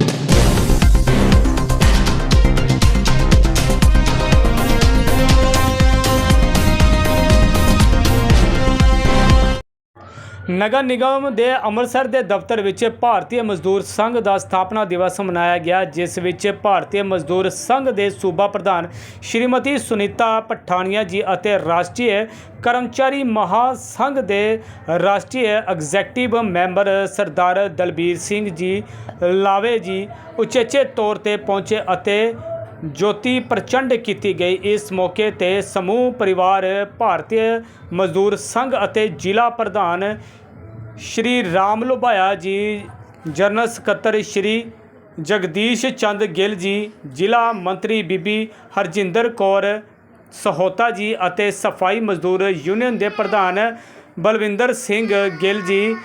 you. Nagar Nigam ਦੇ ਅੰਮ੍ਰਿਤਸਰ ਦੇ ਦਫ਼ਤਰ ਵਿੱਚ ਭਾਰਤੀ ਮਜ਼ਦੂਰ ਸੰਘ ਦਾ ਸਥਾਪਨਾ ਦਿਵਸ ਮਨਾਇਆ ਗਿਆ, ਜਿਸ ਵਿੱਚ ਭਾਰਤੀ ਮਜ਼ਦੂਰ ਸੰਘ ਦੇ ਸੂਬਾ ਪ੍ਰਧਾਨ ਸ਼੍ਰੀਮਤੀ ਸੁਨੀਤਾ ਪਠਾਨੀਆ ਜੀ ਅਤੇ ਰਾਸ਼ਟਰੀ ਕਰਮਚਾਰੀ ਮਹਾਸੰਘ ਦੇ ਰਾਸ਼ਟਰੀ ਐਗਜ਼ੈਕਟਿਵ ਮੈਂਬਰ ਸਰਦਾਰ ਦਲਬੀਰ ਸਿੰਘ ਜੀ ਲਾਵੇ ਜੀ ਉਚੇਚੇ ਤੌਰ ਤੇ ਪਹੁੰਚੇ ਅਤੇ ਜੋਤੀ ਪ੍ਰਚੰਡ ਕੀਤੀ ਗਈ। ਇਸ ਮੌਕੇ ਤੇ ਸਮੂਹ ਪਰਿਵਾਰ, ਭਾਰਤੀ ਮਜ਼ਦੂਰ ਸੰਘ ਅਤੇ ਜ਼ਿਲ੍ਹਾ ਪ੍ਰਧਾਨ ਸ਼੍ਰੀ ਰਾਮ ਲੁਭਾਇਆ ਜੀ, ਜਨਰਲ ਸਕੱਤਰ ਸ਼੍ਰੀ ਜਗਦੀਸ਼ ਚੰਦ ਗਿੱਲ ਜੀ, ਜ਼ਿਲ੍ਹਾ ਮੰਤਰੀ ਬੀਬੀ ਹਰਜਿੰਦਰ ਕੌਰ ਸਹੋਤਾ ਜੀ ਅਤੇ ਸਫ਼ਾਈ ਮਜ਼ਦੂਰ ਯੂਨੀਅਨ ਦੇ ਪ੍ਰਧਾਨ ਬਲਵਿੰਦਰ ਸਿੰਘ ਗਿੱਲ ਜੀ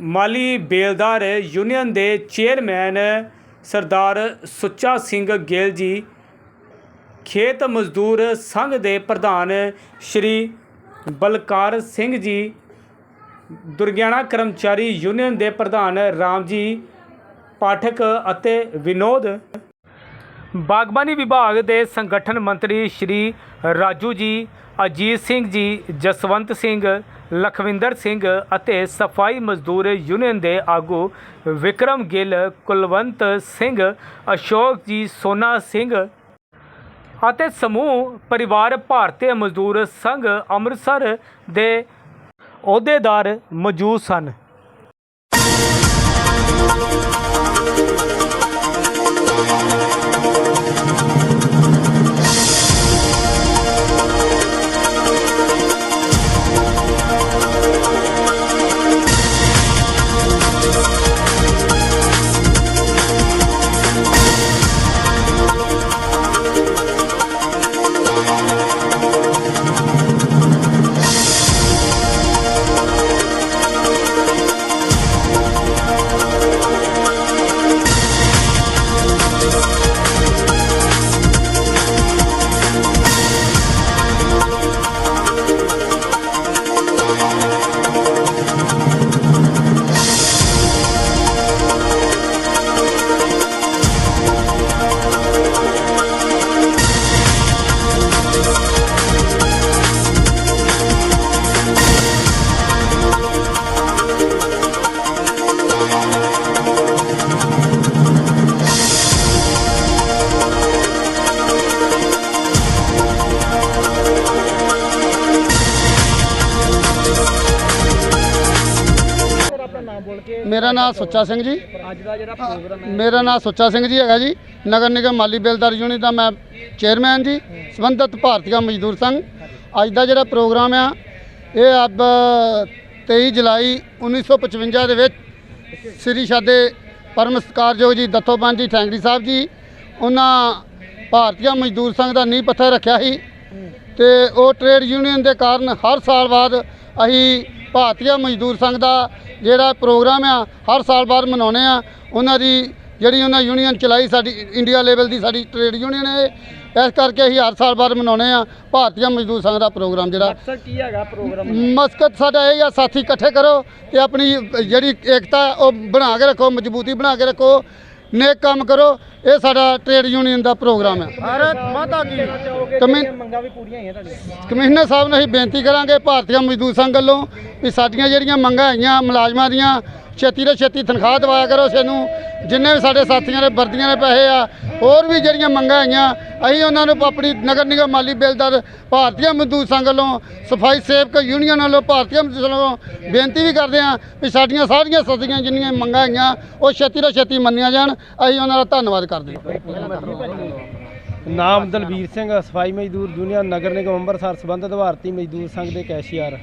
ਮਾਲੀ ਬੇਲਦਾਰ ਯੂਨੀਅਨ ਦੇ ਚੇਅਰਮੈਨ ਸਰਦਾਰ ਸੁੱਚਾ ਸਿੰਘ ਗਿੱਲ ਜੀ, ਖੇਤ ਮਜ਼ਦੂਰ ਸੰਘ ਦੇ ਪ੍ਰਧਾਨ ਸ਼੍ਰੀ ਬਲਕਾਰ ਸਿੰਘ ਜੀ, ਦੁਰਗਿਆਣਾ ਕਰਮਚਾਰੀ ਯੂਨੀਅਨ ਦੇ ਪ੍ਰਧਾਨ ਰਾਮ ਜੀ, ਪਾਠਕ ਅਤੇ ਵਿਨੋਦ। ਬਾਗਬਾਨੀ ਵਿਭਾਗ ਦੇ ਸੰਗਠਨ ਮੰਤਰੀ ਸ਼੍ਰੀ ਰਾਜੂ ਜੀ, ਅਜੀਤ ਸਿੰਘ ਜੀ, ਜਸਵੰਤ ਸਿੰਘ ਲਖਵਿੰਦਰ ਸਿੰਘ ਅਤੇ ਸਫ਼ਾਈ ਮਜ਼ਦੂਰ ਯੂਨੀਅਨ ਦੇ ਆਗੂ ਵਿਕਰਮ ਗਿੱਲ, ਕੁਲਵੰਤ ਸਿੰਘ, ਅਸ਼ੋਕ ਜੀ, ਸੋਨਾ ਸਿੰਘ ਅਤੇ ਸਮੂਹ ਪਰਿਵਾਰ ਭਾਰਤੀ ਮਜ਼ਦੂਰ ਸੰਘ ਅੰਮ੍ਰਿਤਸਰ ਦੇ ਅਹੁਦੇਦਾਰ ਮੌਜੂਦ ਸਨ। ਮੇਰਾ ਨਾਮ ਸੁੱਚਾ ਸਿੰਘ ਜੀ। ਅੱਜ ਦਾ ਜਿਹੜਾ ਪ੍ਰੋਗਰਾਮ ਮੇਰਾ ਨਾਮ ਸੁੱਚਾ ਸਿੰਘ ਜੀ ਹੈਗਾ ਜੀ। ਨਗਰ ਨਿਗਮ ਮਾਲੀ ਬੇਲਦਾਰ ਯੂਨੀਅਨ ਦਾ ਮੈਂ ਚੇਅਰਮੈਨ ਜੀ ਸੰਬੰਧਿਤ ਭਾਰਤੀਆ ਮਜ਼ਦੂਰ ਸੰਘ। ਅੱਜ ਦਾ ਜਿਹੜਾ ਪ੍ਰੋਗਰਾਮ ਆ ਇਹ ਅਬ 23 ਜੁਲਾਈ 1955 ਦੇ ਵਿੱਚ ਸ੍ਰੀ ਸਾਦੇ ਪਰਮ ਸਤਿਕਾਰਯੋਗ ਜੀ ਦత్తੋਪੰਤ ਜੀ ਠੈਂਗੜੀ ਸਾਹਿਬ ਜੀ ਉਹਨਾਂ ਭਾਰਤੀਆ ਮਜ਼ਦੂਰ ਸੰਘ ਦਾ ਨੀਂਹ ਪੱਥਰ ਰੱਖਿਆ ਸੀ। ਤੇ ਉਹ ਟ੍ਰੇਡ ਯੂਨੀਅਨ ਦੇ ਕਾਰਨ ਹਰ ਸਾਲ ਬਾਅਦ ਅਸੀਂ ਭਾਰਤੀਆ ਮਜ਼ਦੂਰ ਸੰਘ ਦਾ ਜਿਹੜਾ ਪ੍ਰੋਗਰਾਮ ਆ ਹਰ ਸਾਲ ਬਾਅਦ ਮਨਾਉਂਦੇ ਆ। ਉਹਨਾਂ ਦੀ ਜਿਹੜੀ ਉਹਨਾਂ ਯੂਨੀਅਨ ਚਲਾਈ ਸਾਡੀ ਇੰਡੀਆ ਲੈਵਲ ਦੀ ਸਾਡੀ ਟ੍ਰੇਡ ਯੂਨੀਅਨ ਹੈ ਇਸ ਕਰਕੇ ਅਸੀਂ ਹਰ ਸਾਲ ਬਾਅਦ ਮਨਾਉਂਦੇ ਆ ਭਾਰਤੀਆ ਮਜ਼ਦੂਰ ਸੰਘ ਦਾ ਪ੍ਰੋਗਰਾਮ ਜਿਹੜਾ। ਮਕਸਦ ਕੀ ਹੈਗਾ ਪ੍ਰੋਗਰਾਮ ਮਸਕਤ ਸਾਡਾ ਇਹ ਆ ਸਾਥੀ ਇਕੱਠੇ ਕਰੋ ਤੇ ਆਪਣੀ ਜਿਹੜੀ ਏਕਤਾ ਉਹ ਬਣਾ ਕੇ ਰੱਖੋ ਮਜ਼ਬੂਤੀ ਬਣਾ ਕੇ ਰੱਖੋ। ਨੇਕ ਕੰਮ ਕਰੋ ਇਹ ਸਾਡਾ ਟ੍ਰੇਡ ਯੂਨੀਅਨ ਦਾ ਪ੍ਰੋਗਰਾਮ ਹੈ। ਭਾਰਤ ਮਾਤਾ ਕੀ ਕਮਿ ਮੰਗਾਂ ਵੀ ਪੂਰੀਆਂ ਹੋਈਆਂ ਤੁਹਾਡੀਆਂ? ਕਮਿਸ਼ਨਰ ਸਾਹਿਬ ਨੂੰ ਅਸੀਂ ਬੇਨਤੀ ਕਰਾਂਗੇ ਭਾਰਤੀ ਮਜ਼ਦੂਰ ਸੰਘ ਵੱਲੋਂ ਵੀ ਸਾਡੀਆਂ ਜਿਹੜੀਆਂ ਮੰਗਾਂ ਹੈਗੀਆਂ ਮੁਲਾਜ਼ਮਾਂ ਦੀਆਂ ਛੇਤੀ ਤੋਂ ਛੇਤੀ ਤਨਖਾਹ ਦਵਾਇਆ ਕਰੋ ਸਾਨੂੰ ਜਿੰਨੇ ਵੀ ਸਾਡੇ ਸਾਥੀਆਂ ਦੇ ਵਰਦੀਆਂ ਦੇ ਪੈਸੇ ਆ, ਹੋਰ ਵੀ ਜਿਹੜੀਆਂ ਮੰਗਾਂ ਹੈਗੀਆਂ ਅਸੀਂ ਉਹਨਾਂ ਨੂੰ ਆਪਣੀ ਨਗਰ ਨਿਗਮ ਮਾਲੀ ਬਿੱਲਦਾਰ ਭਾਰਤੀ ਮਜ਼ਦੂਰ ਸੰਘ ਵੱਲੋਂ, ਸਫ਼ਾਈ ਸੇਵਕ ਯੂਨੀਅਨ ਵੱਲੋਂ ਭਾਰਤੀ ਮਜ਼ਦੂਰ ਵੱਲੋਂ ਬੇਨਤੀ ਵੀ ਕਰਦੇ ਹਾਂ ਵੀ ਸਾਡੀਆਂ ਸਾਰੀਆਂ ਸਾਥੀਆਂ ਜਿੰਨੀਆਂ ਮੰਗਾਂ ਹੈਗੀਆਂ ਉਹ ਛੇਤੀ ਤੋਂ ਛੇਤੀ ਮੰਨੀਆਂ ਜਾਣ। ਅਸੀਂ ਉਹਨਾਂ ਦਾ ਧੰਨਵਾਦ ਕਰਦੇ ਹਾਂ। ਨਾਮ ਦਲਬੀਰ ਸਿੰਘ, ਸਫ਼ਾਈ ਮਜ਼ਦੂਰ ਯੂਨੀਅਨ ਨਗਰ ਨਿਗਮ ਅੰਮ੍ਰਿਤਸਰ, ਸੰਬੰਧਿਤ ਭਾਰਤੀ ਮਜ਼ਦੂਰ ਸੰਘ ਦੇ ਕੈਸ਼ੀਅਰ।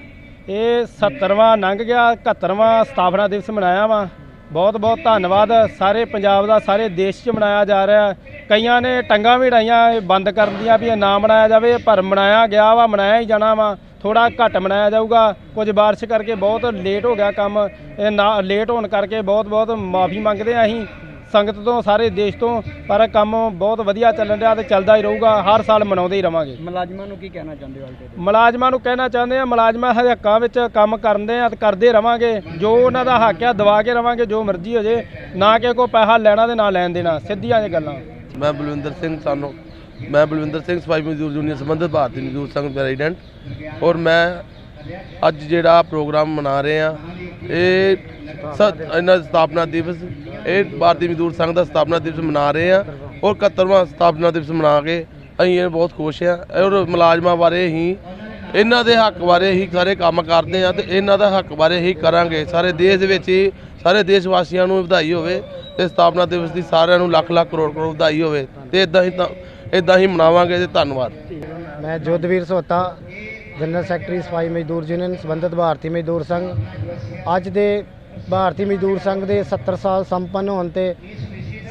ਇਹ 70ਵਾਂ ਲੰਘ ਗਿਆ 71ਵਾਂ ਸਥਾਪਨਾ ਦਿਵਸ ਮਨਾਇਆ ਵਾ। ਬਹੁਤ ਬਹੁਤ ਧੰਨਵਾਦ। ਸਾਰੇ ਪੰਜਾਬ ਦਾ, ਸਾਰੇ ਦੇਸ਼ 'ਚ ਮਨਾਇਆ ਜਾ ਰਿਹਾ ਕਈਆਂ ਨੇ ਟੰਗਾਂ ਵੀ ਡਾਈਆਂ ਇਹ ਬੰਦ ਕਰਨ ਦੀਆਂ ਵੀ, ਇਹ ਨਾ ਮਨਾਇਆ ਜਾਵੇ ਪਰ ਮਨਾਇਆ ਗਿਆ ਵਾ, ਮਨਾਇਆ ਹੀ ਜਾਣਾ ਵਾ। ਥੋੜਾ ਘੱਟ ਮਨਾਇਆ ਜਾਊਗਾ। ਕੁਝ ਬਾਰਿਸ਼ ਕਰਕੇ ਬਹੁਤ ਲੇਟ ਹੋ ਗਿਆ ਕੰਮ। ਇਹ ਨਾ ਲੇਟ ਹੋਣ ਕਰਕੇ ਬਹੁਤ ਬਹੁਤ ਮਾਫੀ ਮੰਗਦੇ ਆ ਅਸੀਂ। ਸੰਗਤ ਤੋਂ ਸਾਰੇ ਦੇਸ਼ ਤੋਂ ਪਰ ਕੰਮ ਬਹੁਤ ਵਧੀਆ ਚੱਲਣ ਰਿਹਾ ਤੇ ਚੱਲਦਾ ਹੀ ਰਹੂਗਾ ਹਰ ਸਾਲ ਮਨਾਉਂਦੇ ਹੀ ਰਵਾਂਗੇ। ਮੁਲਾਜ਼ਮਾਂ ਨੂੰ ਕੀ ਕਹਿਣਾ ਚਾਹੁੰਦੇ ਹੋ ਅੱਜ ਦੇ ਦਿਨ? ਮੁਲਾਜ਼ਮਾਂ ਨੂੰ ਕਹਿਣਾ ਚਾਹੁੰਦੇ ਆ ਮੁਲਾਜ਼ਮਾਂ ਹੱਕਾਂ ਵਿੱਚ ਕੰਮ ਕਰਦੇ ਆ ਤੇ ਕਰਦੇ ਰਵਾਂਗੇ ਜੋ ਉਹਨਾਂ ਦਾ ਹੱਕ ਆ ਦਵਾ ਕੇ ਰਵਾਂਗੇ ਜੋ ਮਰਜ਼ੀ ਹੋ ਜੇ ਨਾ ਕਿ ਕੋਈ ਪੈਸਾ ਲੈਣਾ ਤੇ ਨਾ ਲੈਣ ਦੇਣਾ ਸਿੱਧੀਆਂ ਜੇ ਗੱਲਾਂ। ਮੈਂ ਬਲਵਿੰਦਰ ਸਿੰਘ ਸਾਨੂੰ ਮੈਂ ਬਲਵਿੰਦਰ ਸਿੰਘ ਸਫ਼ਾਈ ਮਜ਼ਦੂਰ ਯੂਨੀਅਨ ਸੰਬੰਧਿਤ ਭਾਰਤੀ ਮਜ਼ਦੂਰ ਸੰਘ ਪ੍ਰੈਜ਼ੀਡੈਂਟ ਔਰ ਮੈਂ ਅੱਜ ਜਿਹੜਾ ਪ੍ਰੋਗਰਾਮ ਮਨਾ ਰਹੇ ਆ ਇਹ ਇਹਨਾਂ ਸਥਾਪਨਾ ਦਿਵਸ ਇਹ ਭਾਰਤੀ ਮਜ਼ਦੂਰ ਸੰਘ ਦਾ ਸਥਾਪਨਾ ਦਿਵਸ ਮਨਾ ਰਹੇ ਆ ਔਰ 71ਵਾਂ ਸਥਾਪਨਾ ਦਿਵਸ ਮਨਾ ਕੇ ਅਸੀਂ ਇਹ ਬਹੁਤ ਖੁਸ਼ ਆ ਔਰ ਮੁਲਾਜ਼ਮਾਂ ਬਾਰੇ ਹੀ, ਇਹਨਾਂ ਦੇ ਹੱਕ ਬਾਰੇ ਹੀ ਸਾਰੇ ਕੰਮ ਕਰਦੇ ਆ ਤੇ ਇਹਨਾਂ ਦਾ ਹੱਕ ਬਾਰੇ ਹੀ ਕਰਾਂਗੇ। ਸਾਰੇ ਦੇਸ਼ ਦੇ ਵਿੱਚ ਹੀ, ਸਾਰੇ ਦੇਸ਼ ਵਾਸੀਆਂ ਨੂੰ ਵਧਾਈ ਹੋਵੇ ਤੇ ਸਥਾਪਨਾ ਦਿਵਸ ਦੀ ਸਾਰਿਆਂ ਨੂੰ ਲੱਖ ਲੱਖ ਕਰੋੜ ਕਰੋੜ ਵਧਾਈ ਹੋਵੇ ਤੇ ਇਦਾਂ ਹੀ ਤਾਂ ਇਦਾਂ ਹੀ ਮਨਾਵਾਂਗੇ ਤੇ ਧੰਨਵਾਦ। ਮੈਂ ਜੋਧਵੀਰ ਸੋਤਾ, ਜਨਰਲ ਸੈਕਟਰੀ ਸਫ਼ਾਈ ਮਜ਼ਦੂਰ ਯੂਨੀਅਨ, ਸੰਬੰਧਿਤ ਭਾਰਤੀ ਮਜ਼ਦੂਰ ਸੰਘ। ਅੱਜ ਦੇ ਭਾਰਤੀ ਮਜ਼ਦੂਰ ਸੰਘ ਦੇ 70 ਸਾਲ ਸੰਪੰਨ ਹੋਣ ਤੇ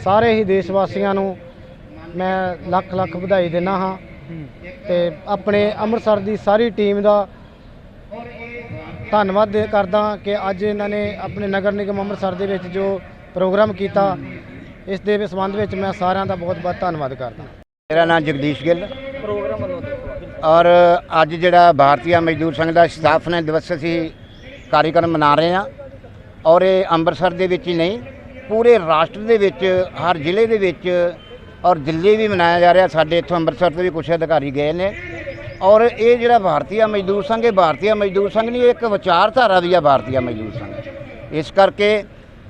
ਸਾਰੇ ਹੀ ਦੇਸ਼ ਵਾਸੀਆਂ ਨੂੰ ਮੈਂ ਲੱਖ ਲੱਖ ਵਧਾਈ ਦਿੰਦਾ ਹਾਂ ਤੇ ਆਪਣੇ ਅੰਮ੍ਰਿਤਸਰ ਦੀ ਸਾਰੀ ਟੀਮ ਦਾ ਧੰਨਵਾਦ ਦੇ- ਕਰਦਾ ਕਿ ਅੱਜ ਇਹਨਾਂ ਨੇ ਆਪਣੇ ਨਗਰ ਨਿਗਮ ਅੰਮ੍ਰਿਤਸਰ ਦੇ ਵਿੱਚ ਜੋ ਪ੍ਰੋਗਰਾਮ ਕੀਤਾ ਇਸ ਦੇ ਸੰਬੰਧ ਵਿੱਚ ਮੈਂ ਸਾਰਿਆਂ ਦਾ ਬਹੁਤ ਬਹੁਤ ਧੰਨਵਾਦ ਕਰਦਾ। ਮੇਰਾ ਨਾਮ ਜਗਦੀਸ਼ ਗਿੱਲ। ਪ੍ਰੋਗਰਾਮ ਵੱਲੋਂ ਔਰ ਅੱਜ ਜਿਹੜਾ ਭਾਰਤੀय ਮਜ਼ਦੂਰ ਸੰਘ ਦਾ ਸਥਾਪਨਾ ਦਿਵਸ ਅਸੀਂ ਕਾਰਜਕ੍ਰਮ ਮਨਾ ਰਹੇ ਹਾਂ। ਔਰ ਇਹ ਅੰਮ੍ਰਿਤਸਰ ਦੇ ਵਿੱਚ ਹੀ ਨਹੀਂ, ਪੂਰੇ ਰਾਸ਼ਟਰ ਦੇ ਵਿੱਚ, ਹਰ ਜ਼ਿਲ੍ਹੇ ਦੇ ਵਿੱਚ ਔਰ ਦਿੱਲੀ ਵੀ ਮਨਾਇਆ ਜਾ ਰਿਹਾ। ਸਾਡੇ ਇੱਥੋਂ ਅੰਮ੍ਰਿਤਸਰ ਤੋਂ ਵੀ ਕੁਝ ਅਧਿਕਾਰੀ ਗਏ ਨੇ। ਔਰ ਇਹ ਜਿਹੜਾ ਭਾਰਤੀ ਮਜ਼ਦੂਰ ਸੰਘ, ਇਹ ਭਾਰਤੀ ਮਜ਼ਦੂਰ ਸੰਘ ਨਹੀਂ ਇੱਕ ਵਿਚਾਰਧਾਰਾ ਵੀ ਆ ਭਾਰਤੀ ਮਜ਼ਦੂਰ ਸੰਘ। ਇਸ ਕਰਕੇ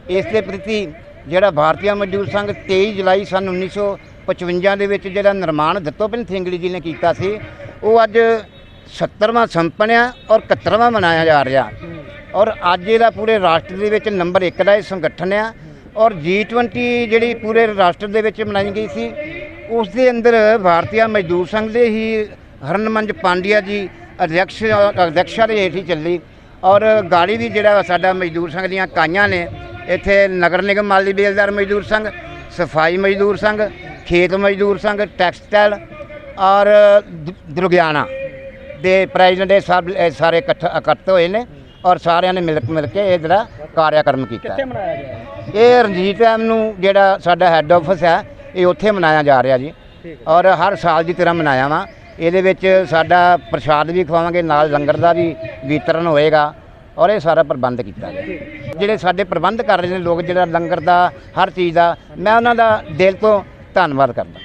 ਇਸ ਦੇ ਪ੍ਰਤੀ ਜਿਹੜਾ ਭਾਰਤੀ ਮਜ਼ਦੂਰ ਸੰਘ 23 ਜੁਲਾਈ ਸਨ 1955 ਦੇ ਵਿੱਚ ਜਿਹੜਾ ਨਿਰਮਾਣ ਦਿੱਤੋ ਪਿੰਨ ਥਿੰਗਲੀ ਜੀ ਨੇ ਕੀਤਾ ਸੀ, ਉਹ ਅੱਜ 70ਵਾਂ ਸੰਪਨਿਆ ਔਰ 71ਵਾਂ ਮਨਾਇਆ ਜਾ ਰਿਹਾ। ਔਰ ਅੱਜ ਇਹਦਾ ਪੂਰੇ ਰਾਸ਼ਟਰ ਦੇ ਵਿੱਚ ਨੰਬਰ 1 ਦਾ ਇਹ ਸੰਗਠਨ ਆ। ਔਰ G20 ਜਿਹੜੀ ਪੂਰੇ ਰਾਸ਼ਟਰ ਦੇ ਵਿੱਚ ਮਨਾਈ ਗਈ ਸੀ, ਉਸ ਦੇ ਅੰਦਰ ਭਾਰਤੀय ਮਜ਼ਦੂਰ ਸੰਘ ਦੇ ਹੀ ਹਰਨਮੰਜ ਪਾਂਡਿਆ ਜੀ ਅਧਿਕਸ਼ ਅਧਿਕਸ਼ਾ ਦੇ ਹੇਠ ਹੀ ਚੱਲੀ। ਔਰ ਗਾੜੀ ਵੀ ਜਿਹੜਾ ਸਾਡਾ ਮਜ਼ਦੂਰ ਸੰਘ ਦੀਆਂ ਕਾਈਆਂ ਨੇ, ਇੱਥੇ ਨਗਰ ਨਿਗਮ ਮਾਲੀ ਬੇਲਦਾਰ ਮਜ਼ਦੂਰ ਸੰਘ, ਸਫ਼ਾਈ ਮਜ਼ਦੂਰ ਸੰਘ, ਖੇਤ ਮਜ਼ਦੂਰ ਸੰਘ, ਟੈਕਸਟਾਈਲ ਔਰ ਦ- ਦੁਰਗਿਆਣਾ ਦੇ ਪ੍ਰੈਜ਼ੀਡੈਂਟ ਇਹ ਸਭ, ਇਹ ਸਾਰੇ ਇਕੱਠ ਇਕੱਠ ਹੋਏ ਨੇ। ਔਰ ਸਾਰਿਆਂ ਨੇ ਮਿਲ ਮਿਲ ਕੇ ਇਹ ਜਿਹੜਾ ਕਾਰਿਆਕਰਮ ਕੀਤਾ। ਮਨਾਇਆ ਗਿਆ? ਇਹ? ਰਣਜੀਤ ਐਮ ਨੂੰ ਜਿਹੜਾ ਸਾਡਾ ਹੈੱਡ ਆਫਿਸ ਹੈ ਇਹ ਉੱਥੇ ਮਨਾਇਆ ਜਾ ਰਿਹਾ ਜੀ। ਔਰ ਹਰ ਸਾਲ ਦੀ ਤਰ੍ਹਾਂ ਮਨਾਇਆ ਵਾ। ਇਹਦੇ ਵਿੱਚ ਸਾਡਾ ਪ੍ਰਸ਼ਾਦ ਵੀ ਖਵਾਵਾਂਗੇ ਨਾਲ ਲੰਗਰ ਦਾ ਵੀ ਵਿਤਰਨ ਹੋਏਗਾ ਔਰ ਇਹ ਸਾਰਾ ਪ੍ਰਬੰਧ ਕੀਤਾ ਗਿਆ। ਜਿਹੜੇ ਸਾਡੇ ਪ੍ਰਬੰਧ ਕਰ ਰਹੇ ਨੇ ਲੋਕ ਜਿਹੜਾ ਲੰਗਰ ਦਾ ਹਰ ਚੀਜ਼ ਦਾ ਮੈਂ ਉਹਨਾਂ ਦਾ ਦਿਲ ਤੋਂ ਧੰਨਵਾਦ ਕਰਦਾ।